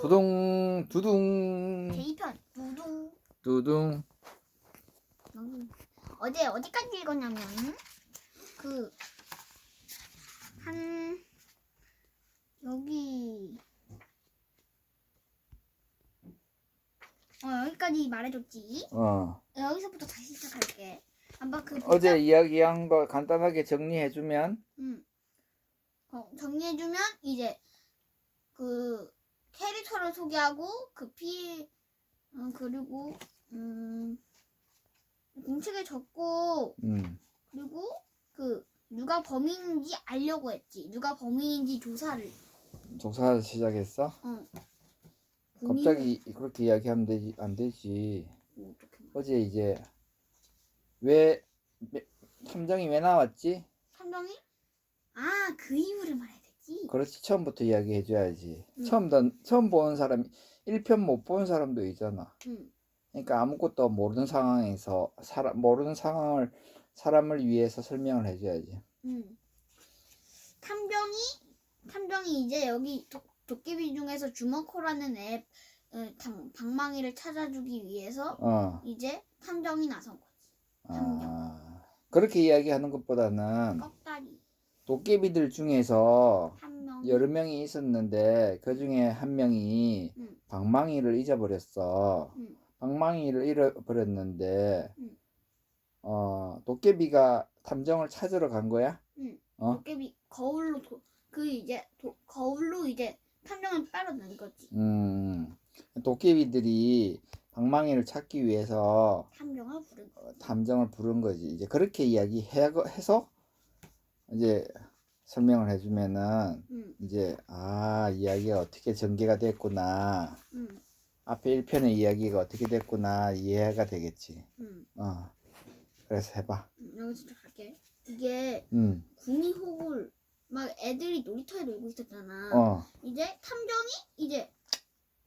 두둥 두둥. 제2편 두둥. 두둥. 음. 어제 어디까지 읽었냐면 그 한 여기 어 여기까지 말해줬지? 어. 여기서부터 다시 시작할게. 아마 그 어제 이야기한 거 간단하게 정리해 주면? 음. 어, 정리해주면 이제 그 캐릭터를 소개하고 그 피, 어, 그리고 음, 공책에 적고 음 그리고 그 누가 범인인지 알려고 했지. 누가 범인인지 조사를. 조사 시작했어? 어. 갑자기 그렇게 이야기하면 되지 안 되지 어떻게 말- 어제 이제 왜 왜- 탐정이 왜 나왔지? 탐정이? 아, 그 이유를 말해 야 되지. 그렇지 처음부터 이야기해 줘야지 음. 처음 던 처음 보는 사람 1편 못본 사람도 있잖아 응. 그러니까 아무것도 모르는 상황에서 사람 모르는 상황을 사람을 위해서 설명을 해 줘야지 응. 탐정이 탐정이 이제 여기 도, 도깨비 중에서 주먹코라는 앱 어, 당- 방망이를 찾아주기 위해서 어 이제 탐정이 나선 거지. 아, 그렇게 이야기하는 것보다는 꺽다리 도깨비들 중에서. 여러 명이 있었는데 그 중에 한 명이 응. 방망이를 잊어버렸어. 응. 방망이를 잃어버렸는데 응. 어 도깨비가 탐정을 찾으러 간 거야? 응. 어? 도깨비 거울로 도, 그 이제 도, 거울로 이제 탐정을 따라다닌 거지. 음 도깨비들이 방망이를 찾기 위해서 탐정을 부른 거. 탐정을 부른 거지. 이제 그렇게 이야기해서 이제 설명을 해주면은 응. 이제 아 이야기가 어떻게 전개가 됐구나 응. 앞에 1편의 이야기가 어떻게 됐구나 이해가 되겠지 응. 어 그래서 해봐 응. 여기 진짜 갈게. 이게 음, 구미호굴 막 애들이 놀이터에 놀고 있었잖아. 어, 이제 탐정이 이제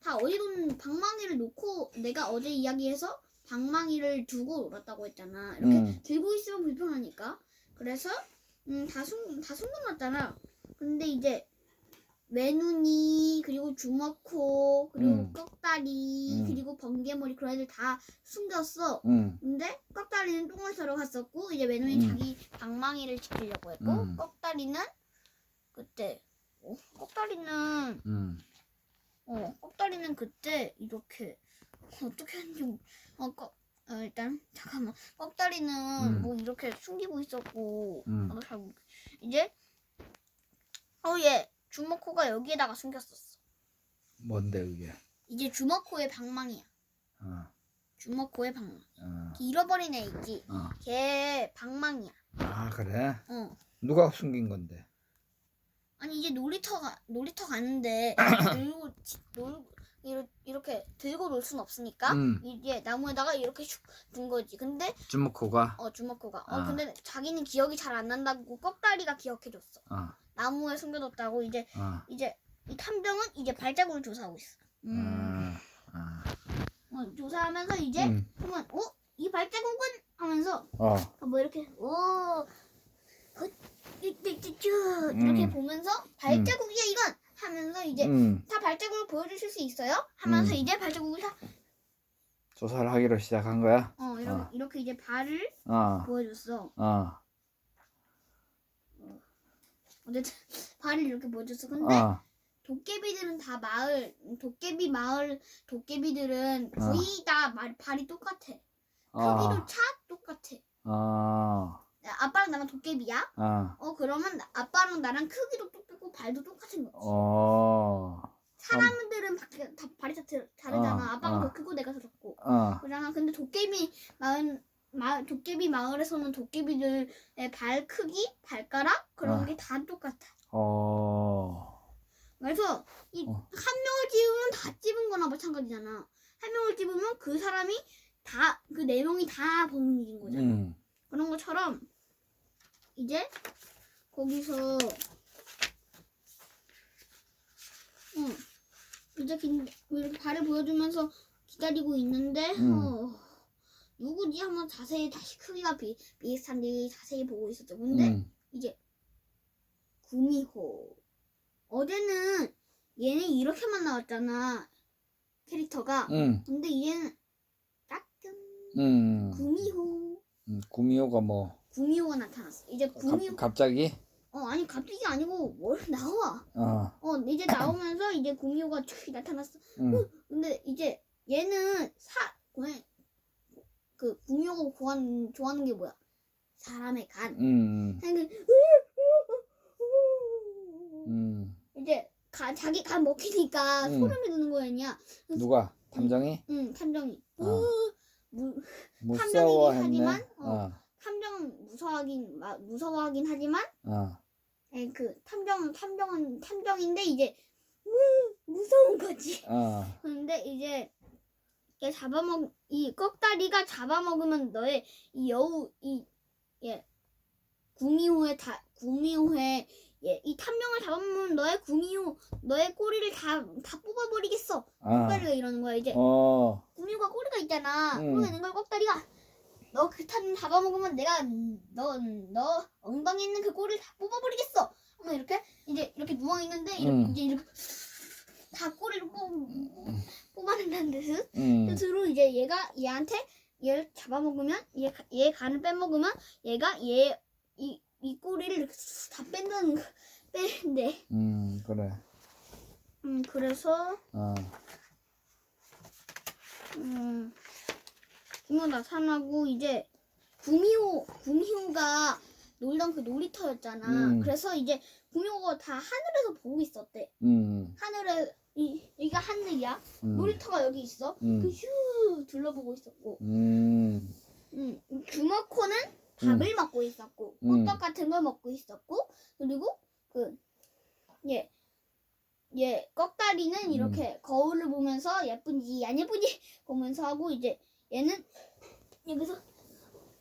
다 어디든 방망이를 놓고 내가 어제 이야기해서 방망이를 두고 놀았다고 했잖아. 이렇게 음, 들고 있으면 불편하니까. 그래서 음, 다 숨, 다 숨겨놨잖아. 근데 이제 외눈이 그리고 주먹코 그리고 음. 꺽다리 음. 그리고 번개머리 그런 애들 다 숨겼어. 음, 근데 꺽다리는 똥을 싸러 갔었고 이제 외눈이 음. 자기 방망이를 지키려고 했고 음. 꺽다리는 그때 어? 꺽다리는 음, 어 꺽다리는 그때 이렇게 어떻게 했는지 모- 어, 꺽, 어 일단 잠깐만. 꺽다리는 음. 뭐 이렇게 숨기고 있었고. 음. 나도 잘 모르 이제 어얘 주먹코가 여기에다가 숨겼었어. 뭔데 그게? 이제 주먹코의 방망이야. 어, 주먹코의 방망이. 어, 잃어버린 애 있지? 어. 걔 방망이야. 아 그래? 어. 누가 숨긴 건데? 아니 이제 놀이터 가 놀이터 가는데 놀고 지- 놀고 이렇게, 이렇게 들고 놀 순 없으니까 음. 이제 나무에다가 이렇게 슉 둔 거지. 근데 주먹코가 어 주먹구가 어 아. 근데 자기는 기억이 잘 안 난다고 꺽다리가 기억해줬어. 어, 나무에 숨겨뒀다고 이제 어, 이제 이 탐정은 이제 발자국을 조사하고 있어. 음. 어, 어, 어, 조사하면서 이제 음, 보면 어이 발자국은 하면서 어, 뭐 이렇게 오 쭈쭈쭈쭈 이렇게 음. 보면서 발자국이야 이건 하면서 이제 음, 다 발자국을 보여주실 수 있어요? 하면서 음. 이제 발자국을 다, 조사를 하기로 시작한 거야 어, 이렇게, 어. 이렇게 이제 발을 어, 보여줬어. 어, 어쨌든 발을 이렇게 보여줬어. 근데 어, 도깨비들은 다 마을, 도깨비 마을, 도깨비들은 어. 거의 다 말, 발이 똑같아. 크기도 어, 차 똑같아. 어, 아빠랑 나랑 도깨비야? 어, 어, 그러면 나- 아빠랑 나랑 크기도 똑같고 발도 똑같은 거지. 어, 사람들은 바, 다 발이 다 들- 다르잖아. 어, 아빠가 어. 더 크고 내가 더 작고. 어, 그러잖아. 근데 도깨비 마을 마 도깨비 마을에서는 도깨비들의 발 크기, 발가락 그런 어. 게 다 똑같아. 어, 그래서 이 한 어. 명을 집으면 다 집은 거나 마찬가지잖아. 한 명을 집으면 그 사람이 다 그 네 명이 다 범인인 거잖아. 음, 그런 것처럼 이제 거기서 응 이제 긴- 이렇게 발을 보여주면서 기다리고 있는데 음. 어, 누구지 한번 자세히 다시 크기가 비, 비슷한데 자세히 보고 있었죠. 근데 음, 이제 구미호 어제는 얘는 이렇게만 나왔잖아 캐릭터가. 응, 근데 얘는 따끔 응. 구미호 음, 구미호가 뭐 구미호가 나타났어. 이제 갑, 구미호 갑자기? 어 아니 갑자기 아니고 뭘 나와. 어, 어 이제 나오면서 이제 구미호가 촥 나타났어. 응, 근데 이제 얘는 사 그냥 그 구미호가 좋아하는 좋아하는 게 뭐야? 사람의 간. 응, 응. 이제 가, 자기 간 먹히니까 음. 소름이 돋는 거였냐? 누가? 탐정이? 응 탐정이. 어. 으, 무, 무서워했네. 하지만, 어. 어, 탐정 무서워하긴 마- 무서워하긴 하지만 어, 아니, 그 탐정 탐정은 탐정인데 이제 음, 무서운 거지. 어, 근데 이제 얘 잡아먹 이 꺽다리가 잡아먹으면 너의 이 여우 이예 구미호의 다 구미호의 예 이 탐정을 잡아먹으면 너의 구미호 너의 꼬리를 다 다 뽑아버리겠어. 어, 꺽다리가 이러는 거야 이제 어, 구미호가 꼬리가 있잖아. 음. 꼬리가 있는 걸 꺽다리가 너그탐 잡아먹으면 내가 너 너 엉덩이 있는 그 꼬리를 다 뽑아버리겠어. 하면 이렇게 이제 이렇게 누워 있는데 이렇게 음. 이제 이렇게 다 꼬리를 뽑 뽑아낸다는 듯. 응, 뜻으로 이제 얘가 얘한테 얘를 잡아먹으면 얘, 가- 얘 간을 빼먹으면 얘가 얘 이 이 꼬리를 이렇게 다 뺀다는 거- 빼는데 응, 그래. 음 그래서 어, 음 구미호 나타나고 이제 구미호 구미호가 놀던 그 놀이터였잖아. 음. 그래서 이제 구미호가 다 하늘에서 보고 있었대. 응, 하늘에 이 여기가 하늘이야? 응, 놀이터가 여기 있어? 응, 그휴 둘러보고 있었고. 응, 음, 주먹코는 밥을 먹고 있었고 음. 호떡 같은 걸 먹고 있었고 그리고 그 예. 예, 꺽다리는 음. 이렇게 거울을 보면서 예쁜지 안 예쁜지 보면서 하고 이제 얘는 여기서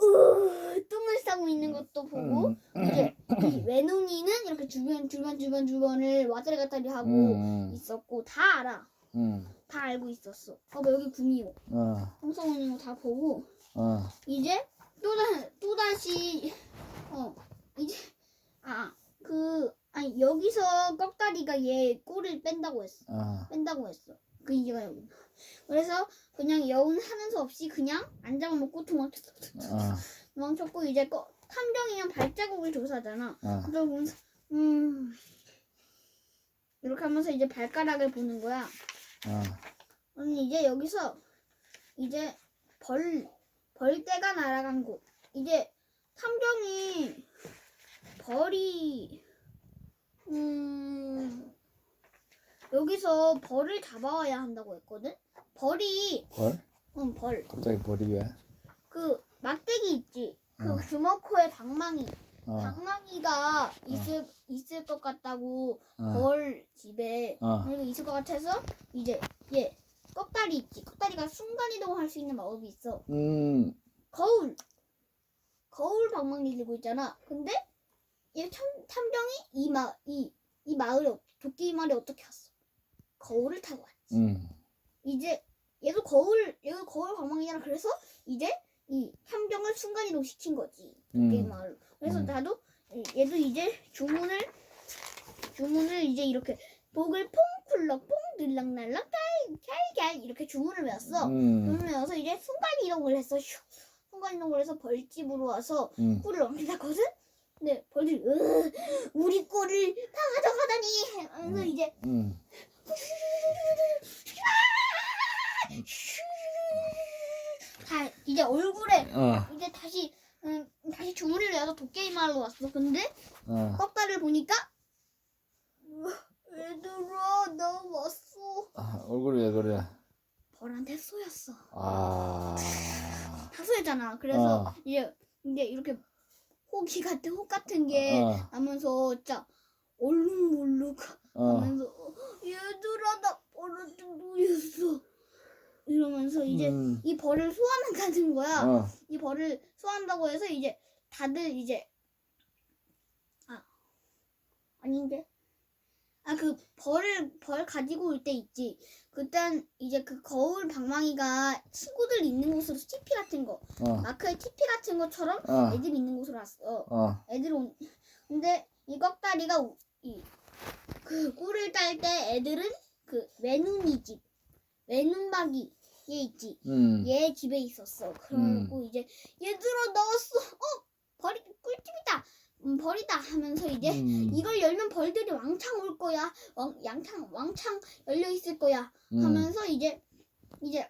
으, 똥을 싸고 있는 것도 보고 응, 이제 이 외눈이는 이렇게 주변 주변 주변 주변을 왔다리 갔다리 하고 응, 있었고 다 알아. 응, 다 알고 있었어. 어뭐 여기 구미호. 어, 똥 싸고 있는 거 다 보고 어, 이제 또다 또다시 어 이제 아그 아니 여기서 꺽다리가 얘 꼬리를 뺀다고 했어. 어, 뺀다고 했어. 그 이유가 여기 그래서 그냥 여운 하는 수 없이 그냥 안 잡아먹고 도망쳤어 어, 도망쳤고 이제 꺼, 탐정이면 발자국을 조사하잖아. 어, 그걸 보면서 음 이렇게 하면서 이제 발가락을 보는 거야. 어, 언니 이제 여기서 이제 벌 벌떼가 날아간 곳. 이제 탐정이 벌이 음 여기서 벌을 잡아와야 한다고 했거든 벌이 벌? 응, 벌. 갑자기 벌이 왜? 그 막대기 있지. 그 어. 주먹코에 방망이. 어, 방망이가 있을 있을 것 같다고 어, 벌 집에 어, 그리고 있을 것 같아서 이제 얘 꺽다리 있지. 꺽다리가 순간 이동할 수 있는 마법이 있어. 음, 거울. 거울 방망이 들고 있잖아. 근데 얘 탐, 탐정이 이 마 이 이 마을에 어- 도끼 마을에 어떻게 왔어? 거울을 타고 왔지. 음, 이제 얘도 거울 얘도 거울 방망이잖아. 그래서 이제 이 탐정을 순간 이동 시킨 거지. 도끼 음, 마을. 그래서 음. 나도 얘도 이제 주문을 주문을 이제 이렇게 복을 퐁 쿨럭 퐁 들락날락 깔깔깔 이렇게 주문을 외웠어. 음, 주문을 외워서 이제 순간 이동을 했어. 슉. 순간 이동을 해서 벌집으로 와서 음, 꿀을 엉키다거든. 근데 벌들이 으, 우리 꿀을 다 가져가다니 하면서 음. 이제 음, 다 이제 얼굴에 어, 이제 다시 음, 다시 주문을 내서 도깨비 마을로 왔어. 근데 어, 꺽다리를 보니까 으, 얘들아 나 왔어. 아, 얼굴이 왜 그래? 벌한테 쏘였어. 아, 다 쏘였잖아. 그래서 어. 이제 이제 이렇게 호기 같은 혹 같은 게 어, 하면서 진짜 얼룩 몰룩 어, 하면서 어, 얘들아 나 벌한테 놓였어. 이러면서 이제 음, 이 벌을 소환한다는 거야. 어, 이 벌을 소환한다고 해서 이제 다들 이제 아 아닌데? 아 그 벌을 벌 가지고 올 때 있지. 그땐 이제 그 거울 방망이가 친구들 있는 곳으로 TP 같은 거 어, 마크의 TP 같은 것처럼 어, 애들 있는 곳으로 왔어. 어, 애들 온 근데 이 꺽다리가 우- 이, 그 꿀을 딸 때 애들은 그 외눈이 집 외눈박이 얘 있지 음. 얘 집에 있었어. 그러고 이제 얘들아 나왔어 어 벌이 꿀집이다. 음, 벌이다 하면서 이제 음. 이걸 열면 벌들이 왕창 올 거야. 왕 양창 왕창 열려 있을 거야. 음. 하면서 이제 이제